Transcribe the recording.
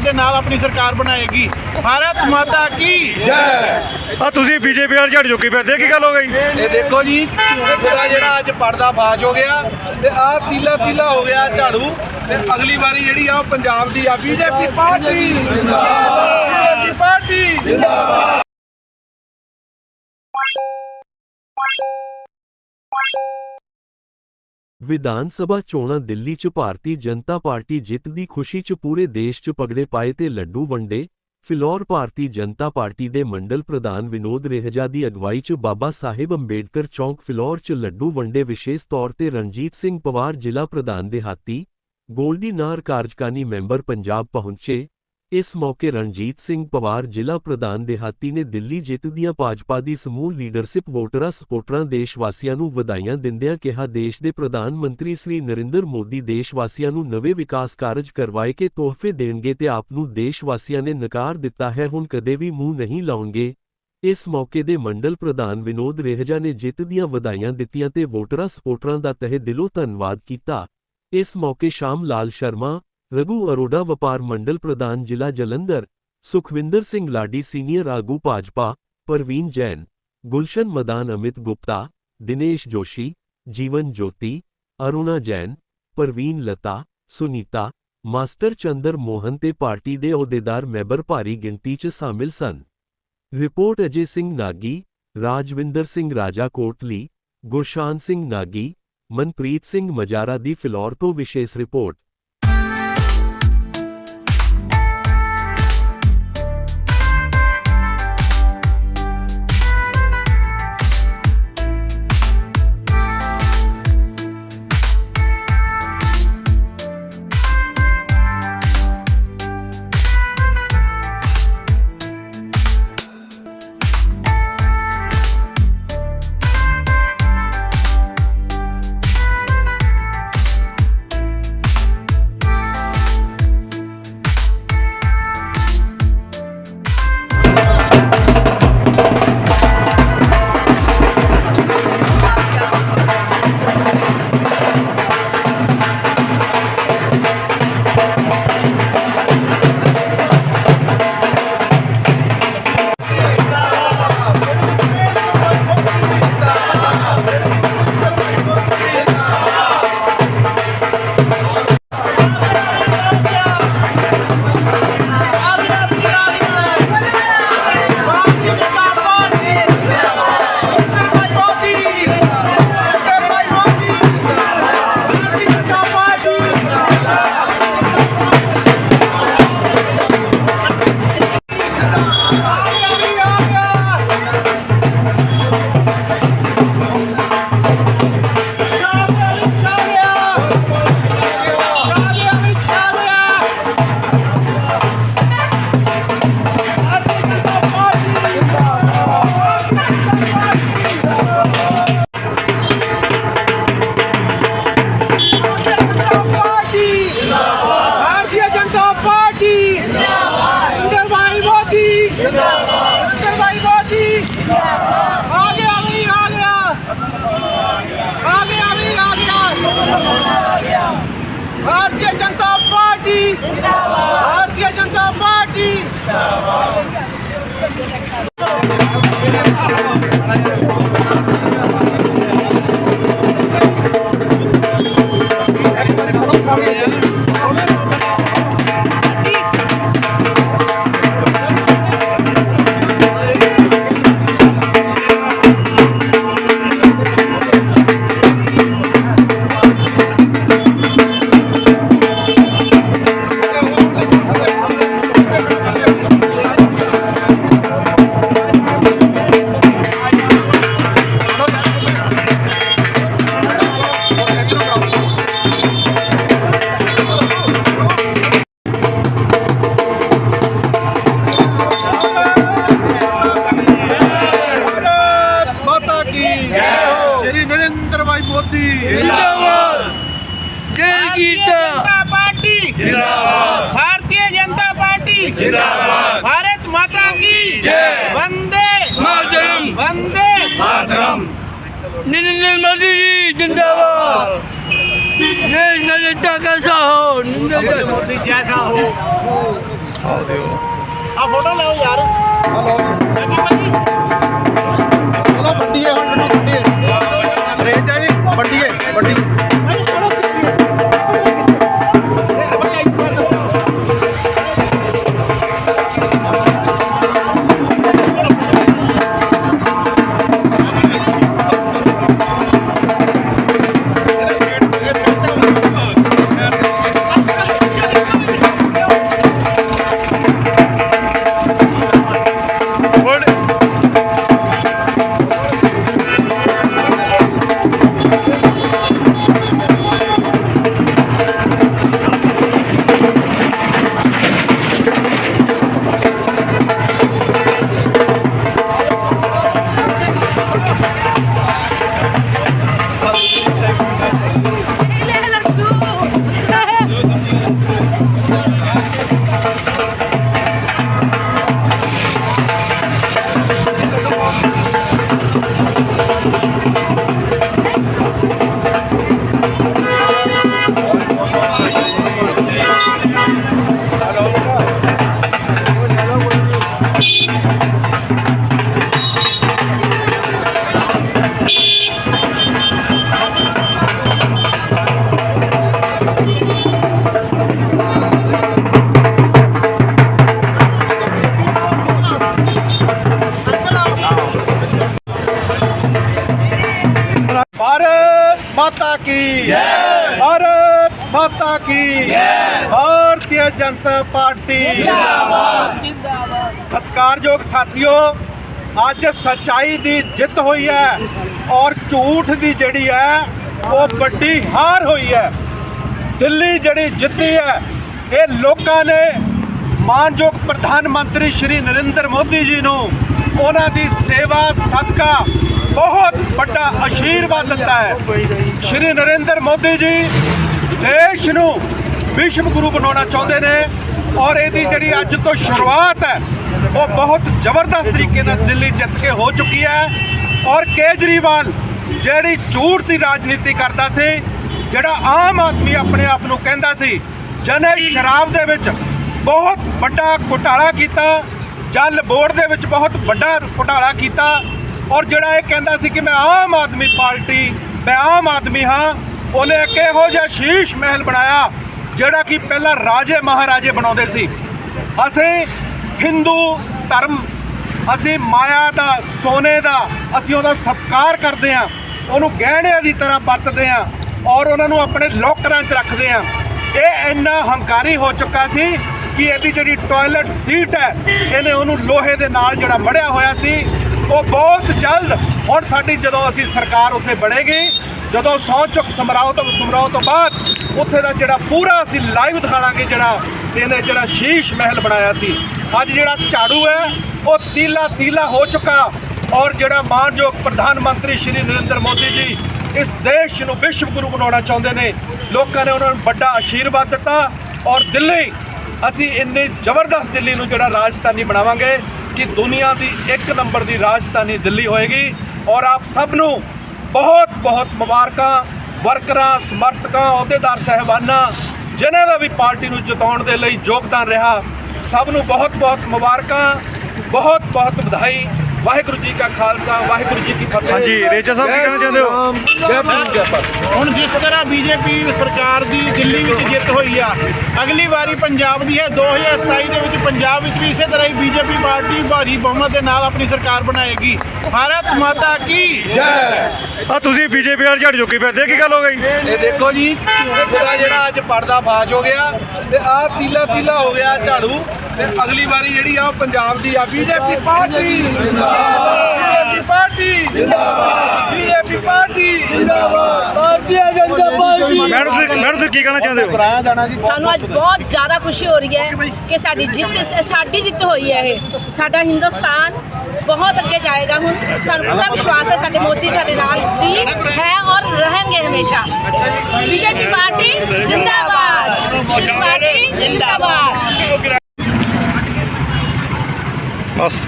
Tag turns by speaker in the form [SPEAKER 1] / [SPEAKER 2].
[SPEAKER 1] ਬਹੁਮਤ ਦੇ ਨਾਲ ਆਪਣੀ ਸਰਕਾਰ ਬਣਾਏਗੀ। ਭਾਰਤ ਮਾਤਾ ਕੀ
[SPEAKER 2] ਆ ਤੁਸੀਂ ਬੀਜੇਪੀ ਨਾਲ ਝੜ ਚੁੱਕੀ ਫਿਰਦੇ ਕੀ ਗੱਲ ਹੋ ਗਈ?
[SPEAKER 3] ਇਹ ਦੇਖੋ ਜੀ ਝੂਠ ਜਿਹੜਾ ਅੱਜ ਪਰਦਾ ਫਾਸ਼ ਹੋ ਗਿਆ ਤੇ ਆਹ ਤੀਲਾ ਤੀਲਾ ਹੋ ਗਿਆ ਝਾੜੂ ਤੇ ਅਗਲੀ ਵਾਰੀ ਜਿਹੜੀ ਆ ਉਹ ਪੰਜਾਬ ਦੀ ਆ। BJP party. ਜਿੰਦਾਬਾਦ। BJP party.
[SPEAKER 4] ਵਿਧਾਨ ਸਭਾ ਚੋਣਾਂ ਦਿੱਲੀ 'ਚ ਭਾਰਤੀ ਜਨਤਾ ਪਾਰਟੀ ਜਿੱਤ ਦੀ ਖੁਸ਼ੀ 'ਚ ਪੂਰੇ ਦੇਸ਼ 'ਚ ਪਗੜੇ ਪਾਏ ਤੇ ਲੱਡੂ ਵੰਡੇ, ਫਿਲੌਰ ਭਾਰਤੀ ਜਨਤਾ ਪਾਰਟੀ ਦੇ ਮੰਡਲ ਪ੍ਰਧਾਨ ਵਿਨੋਦ ਰੇਹਜਾ ਦੀ ਅਗਵਾਈ 'ਚ ਬਾਬਾ ਸਾਹਿਬ ਅੰਬੇਡਕਰ ਚੌਂਕ ਫਿਲੌਰ 'ਚ ਲੱਡੂ ਵੰਡੇ ਵਿਸ਼ੇਸ਼ ਤੌਰ ਤੇ ਰਣਜੀਤ ਸਿੰਘ ਪਵਾਰ ਜ਼ਿਲ੍ਹਾ ਪ੍ਰਧਾਨ ਦੇ ਹਾਤੀ ਗੋਲਡੀ ਨਾਰ ਕਾਰਜਕਾਨੀ ਮੈਂਬਰ ਪੰਜਾਬ ਪਹੁੰਚੇ ਇਸ ਮੌਕੇ ਰਣਜੀਤ ਸਿੰਘ ਪਵਾਰ ਜ਼ਿਲ੍ਹਾ ਪ੍ਰਧਾਨ ਦੇਹਾਤੀ ਨੇ ਦਿੱਲੀ ਜਿੱਤ ਦੀਆਂ ਭਾਜਪਾ ਦੀ ਸਮੂਹ ਲੀਡਰਸ਼ਿਪ ਵੋਟਰਾਂ ਸਪੋਰਟਰਾਂ ਦੇਸ਼ ਵਾਸੀਆਂ ਨੂੰ ਵਧਾਈਆਂ ਦਿੰਦਿਆਂ ਕਿਹਾ, ਦੇਸ਼ ਦੇ ਪ੍ਰਧਾਨ ਮੰਤਰੀ ਸ੍ਰੀ ਨਰਿੰਦਰ ਮੋਦੀ ਦੇਸ਼ ਵਾਸੀਆਂ ਨੂੰ ਨਵੇਂ ਵਿਕਾਸ ਕਾਰਜ ਕਰਵਾਏ ਕੇ ਤੋਹਫੇ ਦੇਣਗੇ ਤੇ ਆਪ ਨੂੰ ਦੇਸ਼ ਵਾਸੀਆਂ ਨੇ ਨਕਾਰ ਦਿੱਤਾ ਹੈ, ਹੁਣ ਕਦੇ ਵੀ ਮੂੰਹ ਨਹੀਂ ਲਾਉਣਗੇ। ਇਸ ਮੌਕੇ ਦੇ ਮੰਡਲ ਪ੍ਰਧਾਨ ਵਿਨੋਦ ਰੇਹਜਾ ਨੇ ਜਿੱਤ ਦੀਆਂ ਵਧਾਈਆਂ ਦਿੱਤੀਆਂ ਤੇ ਵੋਟਰਾਂ ਸਪੋਰਟਰਾਂ ਦਾ ਤਹਿ ਦਿਲੋਂ ਧੰਨਵਾਦ ਕੀਤਾ। ਇਸ ਮੌਕੇ ਸ਼ਾਮ ਲਾਲ ਸ਼ਰਮਾ ਰਘੂ ਅਰੋੜਾ ਵਪਾਰ ਮੰਡਲ ਪ੍ਰਧਾਨ ਜ਼ਿਲ੍ਹਾ ਜਲੰਧਰ ਸੁਖਵਿੰਦਰ ਸਿੰਘ ਲਾਡੀ ਸੀਨੀਅਰ ਆਗੂ ਭਾਜਪਾ ਪ੍ਰਵੀਨ ਜੈਨ ਗੁਲਸ਼ਨ ਮਦਾਨ ਅਮਿਤ ਗੁਪਤਾ ਦਿਨੇਸ਼ ਜੋਸ਼ੀ ਜੀਵਨ ਜੋਤੀ ਅਰੁਣਾ ਜੈਨ ਪ੍ਰਵੀਨ ਲਤਾ ਸੁਨੀਤਾ ਮਾਸਟਰ ਚੰਦਰ ਮੋਹਨ ਤੇ ਪਾਰਟੀ ਦੇ ਅਹੁਦੇਦਾਰ ਮੈਂਬਰ ਭਾਰੀ ਗਿਣਤੀ 'ਚ ਸ਼ਾਮਿਲ ਸਨ ਰਿਪੋਰਟ ਅਜੇ ਸਿੰਘ ਨਾਗੀ ਰਾਜਵਿੰਦਰ ਸਿੰਘ ਰਾਜਾ ਕੋਟਲੀ ਗੁਰਸ਼ਾਨ ਸਿੰਘ ਨਾਗੀ ਮਨਪ੍ਰੀਤ ਸਿੰਘ ਮਜਾਰਾ ਦੀ ਫਿਲੌਰ ਤੋਂ ਵਿਸ਼ੇਸ਼ ਰਿਪੋਰਟ
[SPEAKER 1] ஜிந்தாபாத் ਮਾਤਾ ਕੀ? ਜੈ ਹੋ। ਸ਼੍ਰੀ ਨਰਿੰਦਰ ਭਾਈ ਮੋਦੀ।
[SPEAKER 5] ਜਿੰਦਾਬਾਦ। ਜੈ ਗੀਤਾ ਪਾਰਟੀ। ਜਿੰਦਾਬਾਦ। ਭਾਰਤੀ ਜਨਤਾ ਪਾਰਟੀ। ਜਿੰਦਾਬਾਦ। ਭਾਰਤ ਮਾਤਾ ਕੀ? ਜੈ। ਵੰਦੇ। ਮਾਤਰਮ ਵੰਦੇ।
[SPEAKER 6] ਮਾਤਰਮ ਨਰਿੰਦਰ ਮੋਦੀ ਜੀ ਜਿੰਦਾਬਾਦ। ਦੇਸ਼ ਨਰਿੰਦਰ ਕੈਸਾ
[SPEAKER 5] ਹੋ ਨਰਿੰਦਰ ਮੋਦੀ
[SPEAKER 2] ਜੈਸਾ ਹੋ। ਆਓ ਦਿਓ।
[SPEAKER 5] ਆ ਫੋਟੋ ਲਾਓ ਯਾਰ।
[SPEAKER 7] ਹਲੋ।
[SPEAKER 5] ਜੱਗੀ
[SPEAKER 7] ਮੱਲੀ ਵੱਡੀਏ ਹੁਣ ਲੱਡੂ ਵੱਡੀਏ ਰੇਜਾ ਜੀ ਵੱਡੀਏ ਵੱਡੀਏ। माता की जय भारतीय जनता ਪਾਰਟੀ ਜਿੰਦਾਬਾਦ ਜਿੰਦਾਬਾਦ ਸਤਿਕਾਰਯੋਗ ਸਾਥੀਓ ਅੱਜ ਸਚਾਈ ਦੀ ਜਿੱਤ ਹੋਈ ਹੈ ਔਰ ਝੂਠ ਦੀ ਜਿਹੜੀ ਹੈ ਉਹ ਵੱਡੀ ਹਾਰ ਹੋਈ ਹੈ ਦਿੱਲੀ ਜਿਹੜੀ ਜਿੱਤੀ ਹੈ ਇਹ ਲੋਕਾਂ ਨੇ ਮਾਨਯੋਗ ਪ੍ਰਧਾਨ ਮੰਤਰੀ ਸ਼੍ਰੀ ਨਰਿੰਦਰ ਮੋਦੀ ਜੀ ਨੂੰ ਉਹਨਾਂ ਦੀ ਸੇਵਾ ਸਦਕਾ ਬਹੁਤ ਵੱਡਾ ਆਸ਼ੀਰਵਾਦ ਦਿੱਤਾ ਹੈ ਸ਼੍ਰੀ ਨਰਿੰਦਰ ਮੋਦੀ ਜੀ ਦੇਸ਼ ਨੂੰ ਵਿਸ਼ਵ ਗੁਰੂ ਬਣਾਉਣਾ ਚਾਹੁੰਦੇ ਨੇ ਔਰ ਇਹਦੀ ਜਿਹੜੀ ਅੱਜ ਤੋਂ ਸ਼ੁਰੂਆਤ ਹੈ, ਉਹ ਬਹੁਤ ਜ਼ਬਰਦਸਤ ਤਰੀਕੇ ਨਾਲ ਦਿੱਲੀ ਜਿੱਤ ਕੇ ਹੋ ਚੁੱਕੀ ਹੈ। ਔਰ ਕੇਜਰੀਵਾਲ ਜਿਹੜੀ ਝੂਠ ਦੀ ਰਾਜਨੀਤੀ ਕਰਦਾ ਸੀ, ਜਿਹੜਾ ਆਮ ਆਦਮੀ ਆਪਣੇ ਆਪ ਨੂੰ ਕਹਿੰਦਾ ਸੀ ਜਨੇ ਸ਼ਰਾਬ ਦੇ ਵਿੱਚ ਬਹੁਤ ਵੱਡਾ ਘੁਟਾਲਾ ਕੀਤਾ, ਜਲ ਬੋਰਡ ਦੇ ਵਿੱਚ ਬਹੁਤ ਵੱਡਾ ਘੁਟਾਲਾ ਕੀਤਾ, ਔਰ ਜਿਹੜਾ ਇਹ ਕਹਿੰਦਾ ਸੀ ਕਿ ਮੈਂ ਆਮ ਆਦਮੀ ਪਾਰਟੀ, ਮੈਂ ਆਮ ਆਦਮੀ ਹਾਂ ਉਹਨੇ ਇੱਕ ਇਹੋ ਜਿਹਾ ਸ਼ੀਸ਼ ਮਹਿਲ ਬਣਾਇਆ, ਜਿਹੜਾ ਕਿ ਪਹਿਲਾਂ ਰਾਜੇ ਮਹਾਰਾਜੇ ਬਣਾਉਂਦੇ ਸੀ। ਅਸੀਂ ਹਿੰਦੂ ਧਰਮ, ਅਸੀਂ ਮਾਇਆ ਦਾ, ਸੋਨੇ ਦਾ, ਅਸੀਂ ਉਹਦਾ ਸਤਿਕਾਰ ਕਰਦੇ ਹਾਂ, ਉਹਨੂੰ ਗਹਿਣਿਆਂ ਦੀ ਤਰ੍ਹਾਂ ਵਰਤਦੇ ਹਾਂ ਔਰ ਉਹਨਾਂ ਨੂੰ ਆਪਣੇ ਲੋਕਰਾਂ 'ਚ ਰੱਖਦੇ ਹਾਂ। ਇਹ ਇੰਨਾ ਹੰਕਾਰੀ ਹੋ ਚੁੱਕਾ ਸੀ ਕਿ ਇਹਦੀ ਜਿਹੜੀ ਟਾਇਲਟ ਸੀਟ ਹੈ, ਇਹਨੇ ਉਹਨੂੰ ਲੋਹੇ ਦੇ ਨਾਲ ਜਿਹੜਾ ਮੜਿਆ ਹੋਇਆ ਸੀ ਉਹ ਬਹੁਤ ਜਲਦ ਹੁਣ ਸਾਡੀ ਜਦੋਂ ਅਸੀਂ ਸਰਕਾਰ ਉੱਥੇ ਬਣੇਗੀ, ਜਦੋਂ ਸਹੁੰ ਚੁੱਕ ਸਮਰਾਓ ਤੋਂ ਸਮਰਾਓ ਤੋਂ ਬਾਅਦ ਉੱਥੇ ਦਾ ਜਿਹੜਾ ਪੂਰਾ ਅਸੀਂ ਲਾਈਵ ਦਿਖਾਵਾਂਗੇ ਜਿਹੜਾ ਇਹਨੇ ਜਿਹੜਾ ਸ਼ੀਸ਼ ਮਹਿਲ ਬਣਾਇਆ ਸੀ। ਅੱਜ ਜਿਹੜਾ ਝਾੜੂ ਹੈ, ਉਹ ਤੀਲਾ ਤੀਲਾ ਹੋ ਚੁੱਕਾ ਔਰ ਜਿਹੜਾ ਮਾਨਯੋਗ ਪ੍ਰਧਾਨ ਮੰਤਰੀ ਸ਼੍ਰੀ ਨਰਿੰਦਰ ਮੋਦੀ ਜੀ ਇਸ ਦੇਸ਼ ਨੂੰ ਵਿਸ਼ਵ ਗੁਰੂ ਬਣਾਉਣਾ ਚਾਹੁੰਦੇ ਨੇ। ਲੋਕਾਂ ਨੇ ਉਹਨਾਂ ਨੂੰ ਵੱਡਾ ਆਸ਼ੀਰਵਾਦ ਦਿੱਤਾ ਔਰ ਦਿੱਲੀ, ਅਸੀਂ ਇੰਨੀ ਜ਼ਬਰਦਸਤ ਦਿੱਲੀ ਨੂੰ ਜਿਹੜਾ ਰਾਜਧਾਨੀ ਬਣਾਵਾਂਗੇ। ਕਿ ਦੁਨੀਆ ਦੀ ਇੱਕ ਨੰਬਰ ਦੀ ਰਾਜਧਾਨੀ ਦਿੱਲੀ ਹੋਏਗੀ ਔਰ ਆਪ ਸਭ ਨੂੰ ਬਹੁਤ ਬਹੁਤ ਮੁਬਾਰਕਾਂ, ਵਰਕਰਾਂ, ਸਮਰਥਕਾਂ, ਅਹੁਦੇਦਾਰ ਸਹਿਬਾਨਾਂ, ਜਿਨ੍ਹਾਂ ਦਾ ਵੀ ਪਾਰਟੀ ਨੂੰ ਜਿਤਾਉਣ ਦੇ ਲਈ ਯੋਗਦਾਨ ਰਿਹਾ, ਸਭ ਨੂੰ ਬਹੁਤ ਬਹੁਤ ਮੁਬਾਰਕਾਂ, ਬਹੁਤ ਬਹੁਤ ਵਧਾਈ। ਵਾਹਿਗੁਰੂ ਜੀ ਕਾ ਖਾਲਸਾ ਵਾਹਿਗੁਰੂ ਜੀ ਕੀ ਫਤਿਹ।
[SPEAKER 2] ਹਾਂਜੀ ਰੇਜਾ ਸਾਹਿਬ ਕੀ ਕਹਿਣਾ ਚਾਹੁੰਦੇ ਹੋ?
[SPEAKER 7] ਜੈ ਭੀਮ ਜੈ ਭਾਰਤ
[SPEAKER 5] ਹੁਣ ਜਿਸ ਤਰ੍ਹਾਂ ਬੀਜੇਪੀ ਸਰਕਾਰ ਦੀ ਦਿੱਲੀ ਵਿੱਚ ਜਿੱਤ ਹੋਈ ਆ ਅਗਲੀ ਵਾਰੀ ਪੰਜਾਬ ਦੀ ਹੈ। 2027 ਦੇ ਵਿੱਚ ਪੰਜਾਬ ਵਿੱਚ ਵੀ ਇਸੇ ਤਰ੍ਹਾਂ ਹੀ ਬੀਜੇਪੀ ਪਾਰਟੀ ਭਾਰੀ ਬਹੁਮਤ ਦੇ ਨਾਲ ਆਪਣੀ ਸਰਕਾਰ ਬਣਾਏਗੀ। ਭਾਰਤ ਮਾਤਾ ਕੀ
[SPEAKER 7] ਜੈ!
[SPEAKER 2] ਆ ਤੁਸੀਂ ਬੀਜੇਪੀ ਵਾਲ ਝੜ ਚੁੱਕੀ ਫਿਰਦੇ ਕੀ ਗੱਲ ਹੋ ਗਈ?
[SPEAKER 3] ਇਹ ਦੇਖੋ ਜੀ ਝੂਠ ਜਿਹੜਾ ਅੱਜ ਪਰਦਾ ਫਾਸ਼ ਹੋ ਗਿਆ ਤੇ ਆਹ ਤੀਲਾ ਤੀਲਾ ਹੋ ਗਿਆ ਝਾੜੂ ਤੇ ਅਗਲੀ ਵਾਰੀ ਜਿਹੜੀ ਆ ਉਹ ਪੰਜਾਬ ਦੀ ਆ ਬੀਜੇਪੀ ਪਾਰਟੀ। BJP party. ਜਿੰਦਾਬਾਦ। BJP party. ਜਿੰਦਾਬਾਦ। ਭਾਰਤੀ ਜਨਤਾ ਪਾਰਟੀ।
[SPEAKER 2] ਮੈਡਮ ਤੁਸੀਂ ਮੈਡਮ ਤੁਸੀਂ ਕੀ ਕਹਿਣਾ ਚਾਹੁੰਦੇ ਹੋ?
[SPEAKER 7] ਕਰਾਇਆ ਜਾਣਾ ਜੀ
[SPEAKER 8] ਸਾਨੂੰ ਅੱਜ ਬਹੁਤ ਜ਼ਿਆਦਾ ਖੁਸ਼ੀ ਹੋ ਰਹੀ ਹੈ ਕਿ ਸਾਡੀ ਜਿੱਤ ਸਾਡੀ ਜਿੱਤ ਹੋਈ ਹੈ ਇਹ। ਸਾਡਾ ਹਿੰਦੁਸਤਾਨ ਬਹੁਤ ਅੱਗੇ ਜਾਏਗਾ ਹੁਣ। ਸਾਨੂੰ ਪੂਰਾ ਵਿਸ਼ਵਾਸ ਹੈ ਸਾਡੇ ਮੋਦੀ ਸਾਡੇ ਨਾਲ ਸੀ ਹੈ ਔਰ ਰਹਿਣਗੇ ਹਮੇਸ਼ਾ। ਬੀਜੇਪੀ ਪਾਰਟੀ ਜਿੰਦਾਬਾਦ। ਬੀਜੇਪੀ ਪਾਰਟੀ ਜਿੰਦਾਬਾਦ।
[SPEAKER 2] ਬਸ।